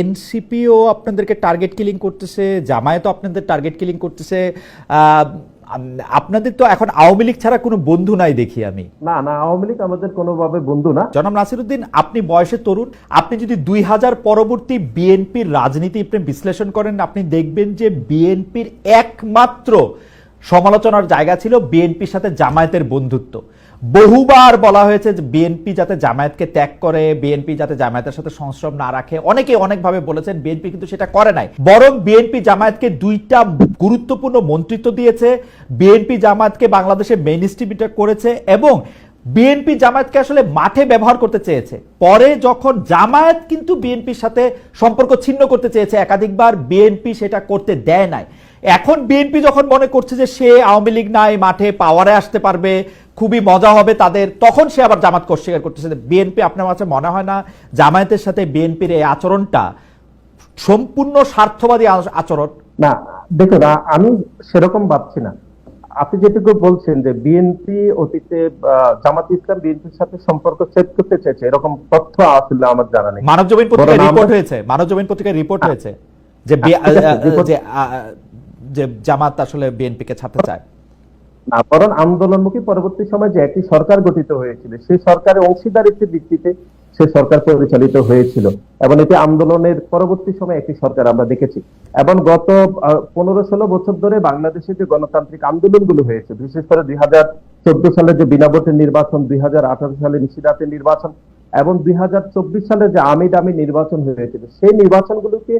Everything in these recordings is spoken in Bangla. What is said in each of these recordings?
এনসিপিও আপনাদেরকে টার্গেট কিলিং করতেছে জামায়াতও আপনাদের টার্গেট কিলিং করতেছে। আপনাদের তো এখন আওয়ামী লীগ ছাড়া কোনো বন্ধু নাই দেখি আমি। না না আওয়ামী লীগ আমাদের কোনোভাবে বন্ধু না। জনাব নাসিরুদ্দিন আপনি বয়সে তরুণ আপনি যদি দুই হাজার পরবর্তী বিএনপির রাজনীতি আপনি বিশ্লেষণ করেন আপনি দেখবেন যে বিএনপির একমাত্র সমালোচনার জায়গা ছিল বিএনপির সাথে জামায়াতের বন্ধুত্ব। বহুবার বলা হয়েছে যে বিএনপি যাতে জামায়াতকে ত্যাগ করে, বিএনপি যাতে জামায়াতের সাথে সংশ্রম না রাখে। অনেকে অনেকভাবে বলেছেন বিএনপি কিন্তু সেটা করে নাই। বরং বিএনপি জামায়াতকে দুইটা গুরুত্বপূর্ণ মন্ত্রিত্ব দিয়েছে। বিএনপি জামায়াতকে বাংলাদেশে মেইন স্ট্রিবিউটার করেছে এবং বিএনপি জামায়াতকে আসলে মাঠে ব্যবহার করতে চেয়েছে। পরে যখন জামায়াত কিন্তু বিএনপির সাথে সম্পর্ক ছিন্ন করতে চেয়েছে, একাধিকবার বিএনপি সেটা করতে দেয় নাই। এখন বিএনপি যখন মনে করছে যে সে আওয়ামী লীগ নাই, মাঠে পাওয়ারে আসতে পারবে খুবই মজা হবে তাদের। তখন সে আবার জামাতকে অস্বীকার করতেছে বিএনপি আপনার কাছে মনে হয় না জামায়াতের সাথে বিএনপির এই আচরণটা সম্পূর্ণ স্বার্থবাদী আচরণ। না দেখুন আমি সেরকম ভাবছি না। আপনি যেটুকু বলছেন যে বিএনপি অতীতে জামাত ইসলাম বিএনপির সাথে সম্পর্ক ছেদ করতে চেয়েছে এরকম তথ্য আসলে আমার জানা নেই। মানব জমিন পত্রিকায় রিপোর্ট হয়েছে মানব জমিন পত্রিকায় রিপোর্ট হয়েছে যে যে জামাত আসলে বিএনপিকে ছাড়তে চায়। না, বরং আন্দোলনমুখী পরবর্তী সময় যে একটি সরকার গঠিত হয়েছিল, সেই সরকারের অংশীদারিত্বের ভিত্তিতে সে সরকার পরিচালিত হয়েছিল এবং এটি আন্দোলনের পরবর্তী সময় একটি সরকার আমরা দেখেছি। এবং গত পনেরো ষোলো বছর ধরে বাংলাদেশে যে গণতান্ত্রিক আন্দোলনগুলো হয়েছে, বিশেষ করে দুই হাজার চোদ্দ সালে যে বিনা ভোটের নির্বাচন, দুই হাজার আঠারো সালে নিশিদাতের নির্বাচন এবং দুই হাজার চব্বিশ সালে যে আমি দামি নির্বাচন হয়েছিল, সেই নির্বাচনগুলোকে,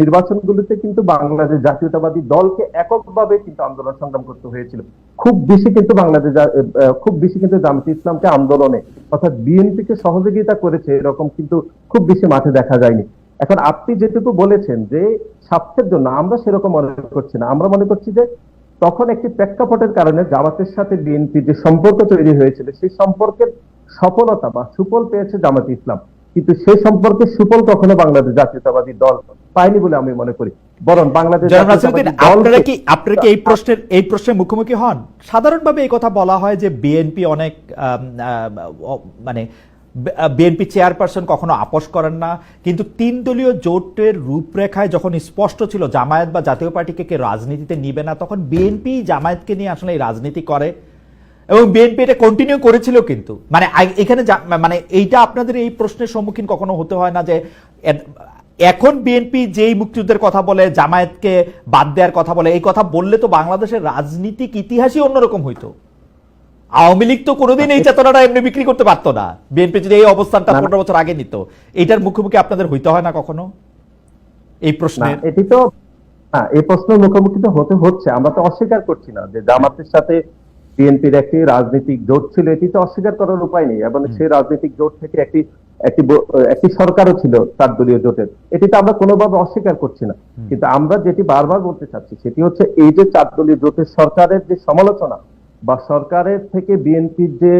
নির্বাচনগুলোতে কিন্তু বাংলাদেশ জাতীয়তাবাদী দলকে এককভাবে কিন্তু আন্দোলন সংগ্রাম করতে হয়েছিল। খুব বেশি কিন্তু বাংলাদেশ খুব বেশি কিন্তু জামাত ইসলামকে আন্দোলনে, অর্থাৎ বিএনপিকে সহযোগিতা করেছে এরকম কিন্তু খুব বেশি মাঠে দেখা যায়নি। এখন আপনি যেটুকু বলেছেন যে স্বার্থের জন্য, আমরা সেরকম মনে করছি না। আমরা মনে করছি যে তখন একটি প্রেক্ষাপটের কারণে জামাতের সাথে বিএনপি যে সম্পর্ক তৈরি হয়েছিল, সেই সম্পর্কের সফলতা বা সুফল পেয়েছে জামাত ইসলাম। কিন্তু সেই সম্পর্কে সুফল কখনো বাংলাদেশ জাতীয়তাবাদী দল পায়নি বলে আমি মনে করি। বরং বাংলাদেশ আপনারা কি আপনারা কি এই প্রশ্নের এই প্রশ্নের মুখোমুখি হন? সাধারণভাবে এই কথা বলা হয় যে বিএনপি অনেক মানে বিএনপি চেয়ারপারসন কখনো আপোষ করেন না। কিন্তু তিন দলীয় জোটের রূপরেখায় যখন স্পষ্ট ছিল জামায়াত বা জাতীয় পার্টিকে কে রাজনীতিতে নিবে না তখন বিএনপি জামায়াতকে নিয়ে আসলে এই রাজনীতি করে। এবং বিএনপি এটা কন্টিনিউ করেছিল কিন্তু। মানে এখানে মানে এইটা আপনাদের এই প্রশ্নের সম্মুখীন কখনো হতে হয় না যে এখন বিএনপি যেই মুক্তিযুদ্ধের কথা বলে জামায়াতকে বাদ দেওয়ার কথা বলে এই কথা বললে তো বাংলাদেশের রাজনীতিক ইতিহাসই অন্যরকম হইতো। আওয়ামী লীগ তো কোনোদিন এই চেতনাটা এমনি বিক্রি করতে পারতো না। বিএনপি যদি এই অবস্থানটা। পনেরো বছর আগে নিত এটার মুখোমুখি আপনাদের হইতে হয় না কখনো? এই প্রশ্নে এটি তো এই প্রশ্নের মুখোমুখি তো হতে হচ্ছে আমরা তো অস্বীকার করছি না যে জামাতের সাথে বিএনপির একটি রাজনৈতিক জোট ছিল এটি তো অস্বীকার করার উপায় নেই এবং সেই রাজনৈতিক জোট থেকে একটি একটি একটি সরকারও ছিল চার দলীয় জোটের। এটি তো আমরা কোনোভাবে অস্বীকার করছি না। কিন্তু আমরা যেটি বারবার বলতে চাচ্ছি সেটি হচ্ছে এই যে চার দলীয় জোটের সরকারের যে সমালোচনা বা সরকারের থেকে বিএনপির যে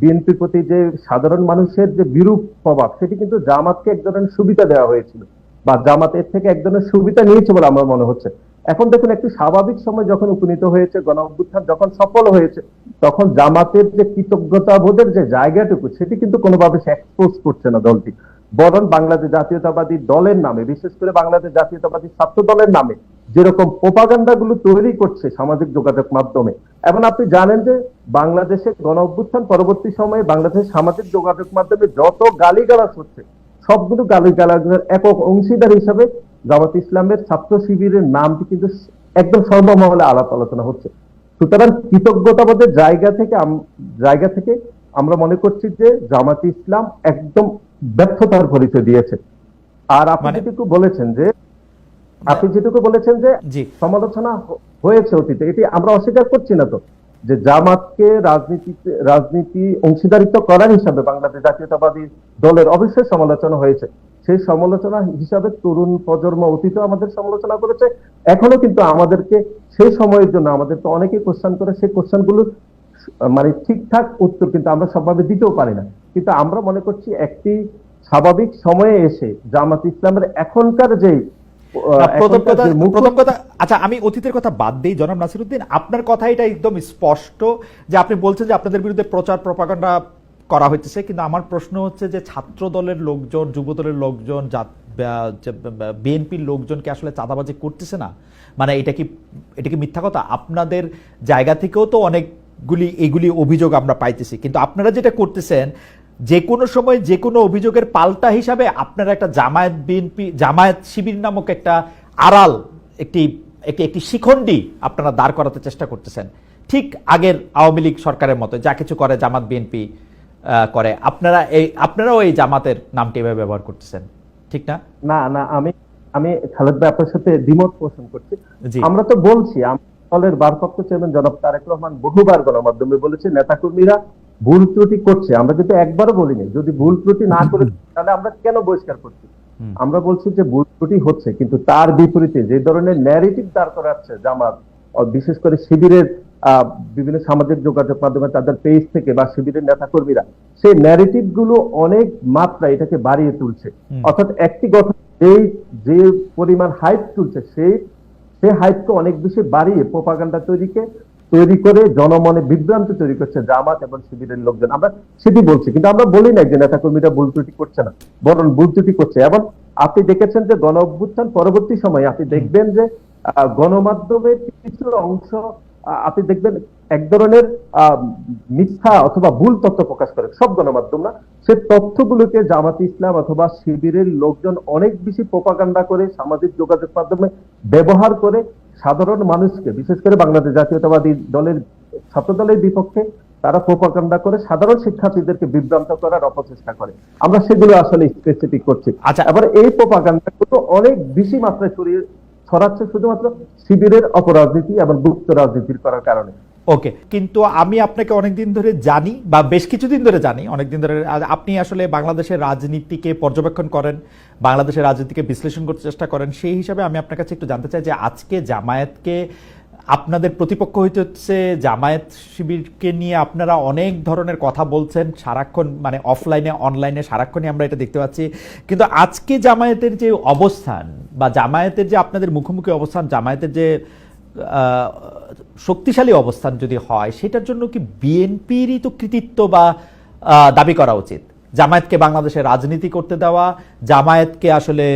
বিএনপির প্রতি যে সাধারণ মানুষের যে বিরূপ প্রভাব সেটি কিন্তু জামাতকে এক ধরনের সুবিধা দেওয়া হয়েছিল বা জামাত এর থেকে এক ধরনের সুবিধা নিয়েছে বলে আমার মনে হচ্ছে। এখন দেখুন, একটি স্বাভাবিক সময় যখন উপনীত হয়েছে গণ অভ্যুত্থান যখন সফল হয়েছে, তখন জামাতের যে কৃতজ্ঞতা বোধের যে জায়গাটুকু, সেটি কিন্তু কোনোভাবে সে এক্সপোজ করছে না দলটি। বরং বাংলাদেশ জাতীয়তাবাদী দলের নামে, বিশেষ করে বাংলাদেশ জাতীয়তাবাদী ছাত্র দলের নামে, যেরকম প্রোপাগান্ডা গুলো তৈরি করছে সামাজিক যোগাযোগ মাধ্যমে। এবং আপনি জানেন যে বাংলাদেশে গণ অভ্যুত্থান পরবর্তী সময়ে বাংলাদেশের সামাজিক যোগাযোগ মাধ্যমে যত গালিগালাজ হচ্ছে, সবগুলো গালিগালাজের একক অংশীদার হিসাবে জামাত ইসলামের ছাত্র শিবিরের নামটি কিন্তু একদম সর্বমহলে আলাপ আলোচনা হচ্ছে। সুতরাং কৃতজ্ঞতাবোধের জায়গা থেকে জায়গা থেকে আমরা মনে করছি যে জামাত ইসলাম একদম ব্যর্থতার পরিচয় দিয়েছে। আর আপনি মানে- যেটুকু বলেছেন যে আপনি যেটুকু বলেছেন যে সমালোচনা হয়েছে অতীতে এটি আমরা অস্বীকার করছি না তো। যে জামাতকে রাজনীতিতে রাজনীতি অংশীদারিত্ব করার হিসাবে বাংলাদেশ জাতীয়তাবাদী দলের অবশ্যই সমালোচনা হয়েছে। সেই সমালোচনা হিসাবে তরুণ প্রজন্ম অতীত আমাদের সমালোচনা করেছে। এখনও কিন্তু আমাদেরকে সেই সময়ের জন্য আমাদের তো অনেকেই কোশ্চেন করে সেই কোশ্চেনগুলো মানে ঠিকঠাক উত্তর কিন্তু আমরা সবভাবে দিতেও পারি না। কিন্তু আমরা মনে করছি একটি স্বাভাবিক সময়ে এসে জামাত ইসলামের এখনকার যে প্রথম কথা আচ্ছা আমি অতীতের কথা বাদ দিই জনাব নাসিরুদ্দিন। আপনার কথা এটা একদম স্পষ্ট যে আপনি বলছেন যে আপনাদের বিরুদ্ধে প্রচার প্রপাগান্ডা করা হচ্ছে কিন্তু আমার প্রশ্ন হচ্ছে যে ছাত্র দলের লোকজন যুব দলের লোকজন বিএনপির লোকজনকে আসলে চাঁদাবাজি করতেছে না? মানে এটা কি এটা কি মিথ্যা কথা? আপনাদের জায়গা থেকেও তো অনেকগুলি, এগুলি অভিযোগ আমরা পাইতেছি, কিন্তু আপনারা যেটা করতেছেন, যে কোনো সময় যে কোনো অভিযোগের পাল্টা হিসাবে আপনারা একটা জামায়াত বিএনপি, জামায়াত শিবির নামক একটা আড়াল, একটি একটি একটি শিখণ্ডি আপনারা দাঁড় করাতে চেষ্টা করতেছেন। ঠিক আগের আওয়ামী লীগ সরকারের মতো, যা কিছু করে জামাত বিএনপি করে। আপনারা এই আপনারাও এই জামাতের নামটি এভাবে ব্যবহার করতেছেন ঠিক না? না না আমি আমি খালেদ ভাই আপনার সাথে দ্বিমত পোষণ করছি। আমরা তো বলছি দলের ভারপ্রাপ্ত চেয়ারম্যান জনাব তারেক রহমান বহুবার গণমাধ্যমে বলেছে নেতাকর্মীরা ভুল ত্রুটি করছে। আমরা কিন্তু একবারও বলিনি যদি ভুল ত্রুটি না করে তাহলে আমরা কেন বহিষ্কার করছি? আমরা বলছি যে ভুল ত্রুটি হচ্ছে কিন্তু তার বিপরীতে যে ধরনের ন্যারেটিভ দাঁড় করাচ্ছে জামাত বিশেষ করে শিবিরের বিভিন্ন সামাজিক যোগাযোগ মাধ্যমে তাদের পেজ থেকে বা শিবিরের নেতাকর্মীরা সেই ন্যারেটিভগুলো অনেক মাত্রা এটাকে বাড়িয়ে তুলছে। অর্থাৎ একটি কথা এই যে পরিমাণ হাইপ তুলছে সেই সেই হাইপকে অনেক বেশি বাড়িয়ে প্রোপাগান্ডা তৈরিকে তৈরি করে জনমনে বিভ্রান্তি তৈরি করছে জামাত এবং শিবিরের লোকজন। আমরা সেটি বলছি কিন্তু আমরা বলি না যে নেতাকর্মীরা ভুল ত্রুটি করছে না বরং ভুল ত্রুটি করছে। এবং আপনি দেখেছেন যে গণ অভ্যুত্থান পরবর্তী সময়ে আপনি দেখবেন যে আহ, গণমাধ্যমের কিছু অংশ আপনি দেখবেন এক ধরনের মিথ্যা অথবা ভুল তথ্য প্রকাশ করে সব গণমাধ্যম না সে তথ্যগুলোকে জামাত ইসলাম অথবা শিবিরের লোকজন অনেক বেশি প্রোপাগান্ডা করে সামাজিক যোগাযোগ মাধ্যমে ব্যবহার করে সাধারণ মানুষকে বিশেষ করে বাংলাদেশ জাতীয়তাবাদী দলের ছাত্র দলের বিপক্ষে তারা প্রোপাগান্ডা করে সাধারণ শিক্ষার্থীদেরকে বিভ্রান্ত করার অপচেষ্টা করে আমরা সেগুলো আসলে স্পেসিফিক করছি আচ্ছা। এবার এই প্রপাগান্ডাগুলো অনেক বেশি মাত্রায় ছড়িয়ে ছড়াচ্ছে শুধুমাত্র শিবিরের অপরাজনীতি এবং গুপ্ত রাজনীতির করার কারণে। ওকে, কিন্তু আমি আপনাকে অনেকদিন ধরে জানি বা বেশ কিছুদিন ধরে জানি, অনেকদিন ধরে আপনি আসলে বাংলাদেশের রাজনীতিকে পর্যবেক্ষণ করেন, বাংলাদেশের রাজনীতিকে বিশ্লেষণ করতে চেষ্টা করেন, সেই হিসাবে আমি আপনার কাছে একটু জানতে চাই যে আজকে জামায়াতকে আপনাদের প্রতিপক্ষ হইতে হচ্ছে জামায়াত শিবিরকে নিয়ে আপনারা অনেক ধরনের কথা বলছেন, সারাক্ষণ মানে অফলাইনে অনলাইনে সারাক্ষণই আমরা এটা দেখতে পাচ্ছি। কিন্তু আজকে জামায়াতের যে অবস্থান বা জামায়াতের যে আপনাদের মুখোমুখি অবস্থান, জামায়াতের যে শক্তিশালী অবস্থান যদি হয়, সেটার জন্য কি বিএনপিরই তো কৃতিত্ব বা দাবি করা উচিত? জামায়াতকে বাংলাদেশে রাজনীতি করতে দেওয়া, জামায়াতকে আসলে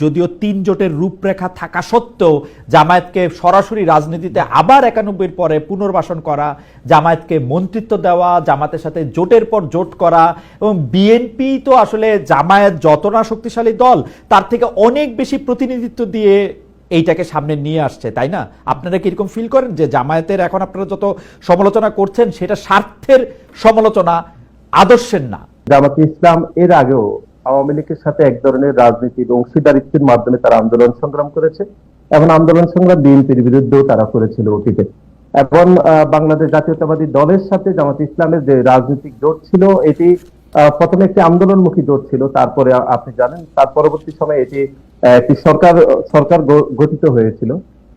যদিও তিন জোটের রূপরেখা থাকা সত্ত্বেও জামায়াতকে সরাসরি রাজনীতিতে আবার একানব্বইয়ের পরে পুনর্বাসন করা, জামায়াতকে মন্ত্রিত্ব দেওয়া, জামাতের সাথে জোটের পর জোট করা এবং বিএনপি তো আসলে জামায়াত যত না শক্তিশালী দল, তার থেকে অনেক বেশি প্রতিনিধিত্ব দিয়ে এইটাকে সামনে নিয়ে আসছে, তাই না? আপনারা কি এরকম ফিল করেন যে জামায়াতের এখন আপনারা যত সমালোচনা করছেন, সেটা স্বার্থের সমালোচনা আদর্শের না। জামাত ইসলাম এর আগেও আওয়ামী লীগের সাথে এক ধরনের রাজনীতির অংশীদারিত্বের মাধ্যমে তারা আন্দোলন সংগ্রাম করেছে, এবং আন্দোলন সংগ্রাম বিএনপির বিরুদ্ধেও তারা করেছিল অতীতে। এবং বাংলাদেশ জাতীয়তাবাদী দলের সাথে জামাত ইসলামের যে রাজনৈতিক জোট ছিল, এটি প্রথমে একটি আন্দোলনমুখী জোট ছিল, তারপরে আপনি জানেন, তার পরবর্তী সময়ে এটি একটি সরকার সরকার গঠিত হয়েছিল,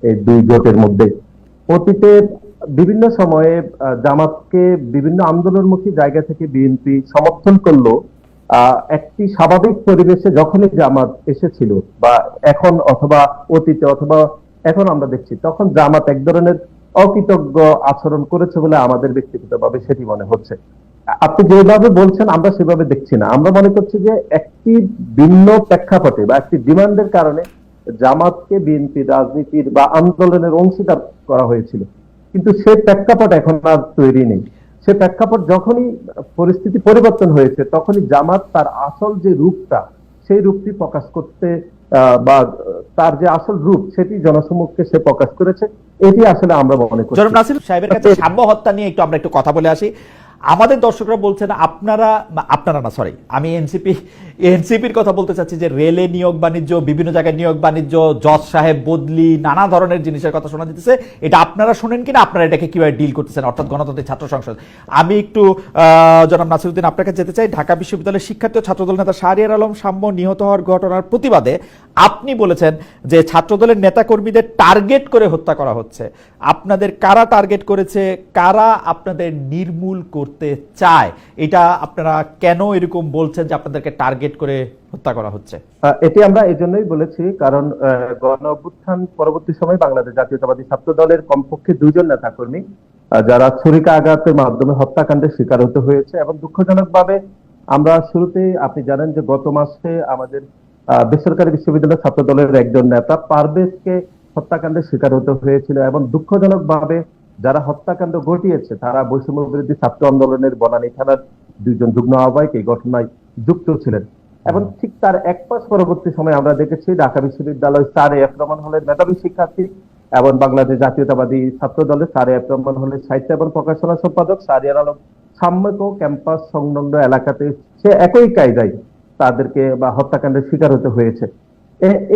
এই দুই জোটের মধ্যে। অতীতে বিভিন্ন সময়ে জামাতকে বিভিন্ন আন্দোলনমুখী জায়গা থেকে বিএনপি সমর্থন করল একটি স্বাভাবিক পরিবেশে যখনই জামাত এসেছিল বা এখন অথবা অতীতে অথবা এখন আমরা দেখছি, তখন জামাত এক ধরনের অকৃতজ্ঞ আচরণ করেছে বলে আমাদের ব্যক্তিগতভাবে সেটি মনে হচ্ছে। আপনি যেভাবে বলছেন, আমরা সেভাবে দেখছি না। আমরা মনে করছি যে একটি ভিন্ন প্রেক্ষাপটে বা একটি ডিমান্ডের কারণে জামাতকে বিএনপি রাজনীতির বা আন্দোলনের অংশীদার করা হয়েছিল। কিন্তু সে প্রেক্ষাপট এখন আর তৈরি নেই। সে প্রেক্ষাপট যখনই পরিস্থিতি পরিবর্তন হয়েছে তখনই জামাত তার আসল যে রূপটা সেই রূপটি প্রকাশ করতে আহ, বা তার যে আসল রূপ সেটি জনসমক্ষে সে প্রকাশ করেছে। এটি আসলে আমরা মনে করি জনাব নাসির সাহেবের কাছে সাম্য হত্যা নিয়ে একটু আমরা একটু কথা বলে আসি। আমাদের দর্শকরা বলছেন আপনারা আপনারা না সরি আমি এনসিপি এনসিপির কথা বলতে চাচ্ছি যে রেলে নিয়োগ বাণিজ্য, বিভিন্ন জায়গায় নিয়োগ বাণিজ্য, জজ সাহেব বদলি, নানা ধরনের জিনিসের কথা শোনা দিতেছে এটা আপনারা শুনেন কিনা? আপনারা এটাকে কীভাবে ডিল করতেছেন? অর্থাৎ গণতান্ত্রিক ছাত্র সংসদ। আমি একটু জনাব নাসিরুদ্দিন আপনাকে যেতে চাই। ঢাকা বিশ্ববিদ্যালয়ের শিক্ষার্থী ও ছাত্রদল নেতা শাহরিয়ার আলম সাম্য নিহত হওয়ার ঘটনার প্রতিবাদে আপনি বলেছেন যে ছাত্রদলের নেতাকর্মীদের টার্গেট করে হত্যা করা হচ্ছে। আপনাদের কারা টার্গেট করেছে? কারা আপনাদের নির্মূল করতে চায়? এটা আপনারা কেন এরকম বলছেন যে আপনাদেরকে টার্গেট করে হত্যা করা হচ্ছে। এটি আমরা এই জন্যই বলেছি, কারণ গণ অভ্যুত্থান পরবর্তী সময় বাংলাদেশ জাতীয়তাবাদী ছাত্র দলের কমপক্ষে দুইজন নেতাকর্মী যারা ছুরিকা আঘাতের মাধ্যমে হত্যাকাণ্ডের শিকার হতে হয়েছে এবং দুঃখজনক ভাবে আমরা শুরুতে আপনি জানেন যে গত মাসে আমাদের বেসরকারি বিশ্ববিদ্যালয় ছাত্র দলের একজন নেতা পারভেজকে হত্যাকাণ্ডের শিকার হতে হয়েছিল এবং দুঃখজনক ভাবে যারা হত্যাকাণ্ড ঘটিয়েছে, তারা বৈষম্য বিরোধী ছাত্র আন্দোলনের বনানী থানার দুইজন যুগ্ম আহ্বায়ক এই ঘটনায় যুক্ত ছিলেন। এবং ঠিক তার এক মাস পরবর্তী সময় আমরা দেখেছি ঢাকা বিশ্ববিদ্যালয় স্যার এফ রহমান হলের মেধাবী শিক্ষার্থী এবং বাংলাদেশ জাতীয়তাবাদী ছাত্র দলের স্যার এফ রহমান হলের সাহিত্য এবং প্রকাশনা সম্পাদক। সারিয়ার আলম সাম্যক ক্যাম্পাস সংলগ্ন এলাকাতে সে একই কায়দায় তাদেরকে বা হত্যাকাণ্ডের শিকার হতে হয়েছে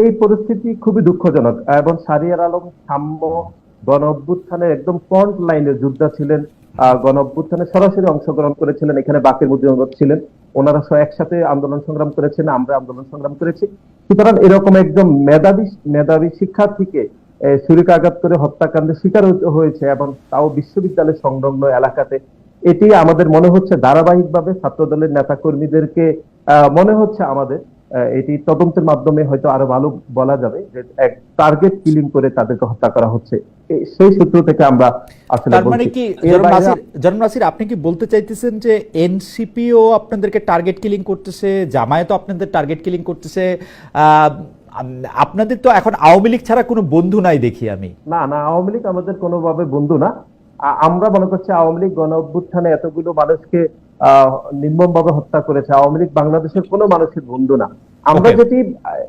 এই পরিস্থিতি খুবই দুঃখজনক এবং সারিয়ার আলম সাম্য গণ অভ্যুত্থানের একদম ফ্রন্ট লাইনের যোদ্ধা ছিলেন। গণ অভ্যুত্থানে সরাসরি অংশগ্রহণ করেছিলেন, এখানে বাকির মুজিবুর ছিলেন। ওনারা সব একসাথে আন্দোলন সংগ্রাম করেছেন, আমরা আন্দোলন সংগ্রাম করেছি। সুতরাং এরকম একদম মেধাবী মেধাবী শিক্ষার্থীকে ছুরিকাঘাত করে হত্যাকাণ্ডের শিকার হয়েছে এবং তাও বিশ্ববিদ্যালয় সংলগ্ন এলাকাতে। এটি আমাদের মনে হচ্ছে ধারাবাহিকভাবে ছাত্র দলের নেতা কর্মীদেরকে মনে হচ্ছে আমাদের এটি তদন্তের মাধ্যমে হয়তো আরও ভালো বলা যাবে যে এক টার্গেট কিলিং করে তাদেরকে হত্যা করা হচ্ছে। সেই সূত্র থেকে আমরা আসলে মানে কি আপনি কি বলতে চাইতেছেন যে এনসিপিও আপনাদেরকে টার্গেট কিলিং করতেছে জামায়াতও আপনাদের টার্গেট কিলিং করতেছে? আপনাদের তো এখন আওয়ামী লীগ ছাড়া কোনো বন্ধু নাই দেখি আমি। না না আওয়ামী লীগ আমাদের কোনোভাবে বন্ধু না। আমরা মনে করছি আওয়ামী লীগ গণ অভ্যুত্থানে এতগুলো মানুষকে নির্মম ভাবে হত্যা করেছে। আওয়ামী লীগ বাংলাদেশের কোনো মানুষের বন্ধু না। আমরা. যেটি আহ,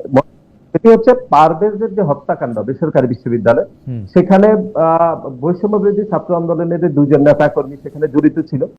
সেটি হচ্ছে পারভেজের যে হত্যাকাণ্ড বেসরকারি বিশ্ববিদ্যালয় সেখানে আহ, বৈষম্য বিরোধী ছাত্র আন্দোলনের দুইজন নেতা কর্মী সেখানে জড়িত ছিল।